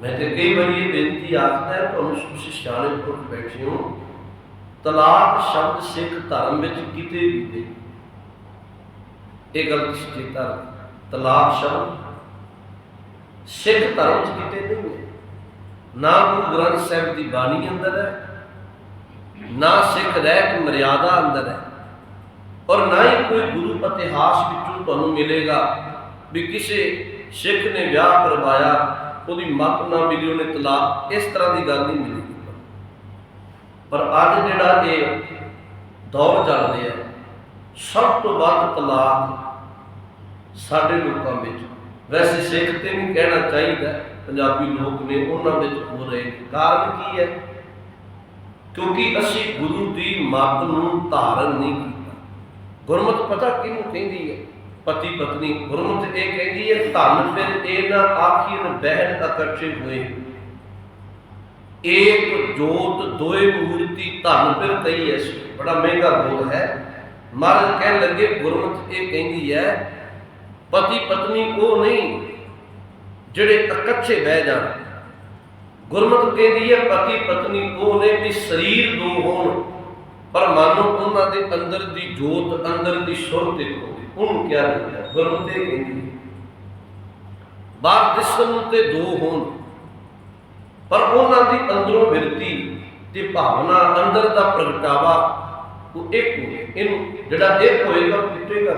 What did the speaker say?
ਮੈਂ ਤੇ ਕਈ ਵਾਰੀ ਇਹ ਬੇਨਤੀ ਆਖਦਾ ਹੈ ਤੁਹਾਨੂੰ ਤੁਸੀਂ ਸਿਆਣੇ ਪੁਰਖ ਬੈਠੇ ਹੋ, ਤਲਾਕ ਸ਼ਬਦ ਸਿੱਖ ਧਰਮ ਵਿੱਚ ਕਿਤੇ ਵੀ ਨਹੀਂ। ਇਹ ਗੱਲ ਚੇਤਾ ਤਲਾਕ ਸ਼ਬਦ ਸਿੱਖ ਧਰਮ ਵਿੱਚ ਕਿਤੇ ਨਹੀਂ ਹੈ। ਨਾ ਗੁਰੂ ਗ੍ਰੰਥ ਸਾਹਿਬ ਦੀ ਬਾਣੀ ਅੰਦਰ ਹੈ, ਨਾ ਸਿੱਖ ਰਹਿਤ ਮਰਿਆਦਾ ਅੰਦਰ ਹੈ। ਔਰ ਨਾ ਹੀ ਕੋਈ ਗੁਰੂ ਇਤਿਹਾਸ ਵਿੱਚੋਂ ਤੁਹਾਨੂੰ ਮਿਲੇਗਾ ਵੀ ਕਿਸੇ ਸਿੱਖ ਨੇ ਵਿਆਹ ਕਰਵਾਇਆ ਉਹਦੀ ਮੱਤ ਨਾ ਮਿਲੀ, ਉਹਨੇ ਤਲਾਕ ਇਸ ਤਰ੍ਹਾਂ ਦੀ ਗੱਲ ਨਹੀਂ ਮਿਲੇਗੀ ਪਰ ਅੱਜ ਜਿਹੜਾ ਇਹ ਦੌਰ ਚੱਲ ਰਿਹਾ, ਸਭ ਤੋਂ ਵੱਧ ਤਲਾਕ ਸਾਡੇ ਲੋਕਾਂ ਵਿੱਚ। ਵੈਸੇ ਸਿੱਖ ਤੇ ਵੀ ਕਹਿਣਾ ਚਾਹੀਦਾ, ਪੰਜਾਬੀ ਲੋਕ ਨੇ ਉਹਨਾਂ ਵਿੱਚ ਹੋ ਰਹੇ ਨੇ। ਕਾਰਨ ਕੀ ਹੈ? ਕਿਉਂਕਿ ਅਸੀਂ ਗੁਰੂ ਦੀ ਮੱਤ ਨੂੰ ਧਾਰਨ ਨਹੀਂ ਕੀਤਾ। ਗੁਰਮਤ ਪਤਾ ਕਿਹਨੂੰ ਕਹਿੰਦੀ ਹੈ? ਪਤੀ ਪਤਨੀ ਗੁਰਮਤ ਇਹ ਕਹਿੰਦੀ ਹੈ, ਧਨ ਫਿਰ ਇਹ ਨਾ ਆਖੀਨ ਬਹਿਣ ਇਕੱਠੇ ਹੋਏ। ਏਕ ਜੋਤ ਦੋਏ ਮੂਰਤੀ ਧਨ ਫਿਰ ਕਈ ਐ ਬੜਾ ਮਹਿੰਗਾ ਬੋਲ ਹੈ। ਮਹਾਰਾਜ ਕਹਿਣ ਲੱਗੇ ਗੁਰਮਤ ਇਹ ਕਹਿੰਦੀ ਹੈ, ਪਤੀ ਪਤਨੀ ਉਹ ਨਹੀਂ ਜਿਹੜੇ ਇਕੱਠੇ ਬਹਿ ਜਾਣ। ਗੁਰਮਤ ਕਹਿੰਦੀ ਹੈ, ਪਤੀ ਪਤਨੀ ਉਹ ਨੇ ਵੀ ਸਰੀਰ ਦੋ ਹੋਣ। ਪਰ ਮਾਨੋ ਉਹਨਾਂ ਦੇ ਅੰਦਰ ਦੀ ਜੋਤ, ਅੰਦਰ ਦੀ ਸੁਰਤ ਇੱਕ ਉਹਨੂੰ ਕਿਹਾ ਜਾਂਦਾ ਹੈ? ਗੁਰਮਤ ਕਹਿੰਦੀ ਹੈ। ਦਿਸਣ ਤੇ ਦੋ ਹੋਣ। ਪਰ ਉਹਨਾਂ ਦੀ ਅੰਦਰੋਂ ਬਿਰਤੀ ਤੇ ਭਾਵਨਾ, ਅੰਦਰ ਦਾ ਪ੍ਰਗਟਾਵਾ, ਉਹ ਇੱਕ ਹੋਵੇ। ਇਹਨੂੰ ਜਿਹੜਾ ਇੱਕ ਹੋਏਗਾ, ਉਹ ਟੁੱਟੇਗਾ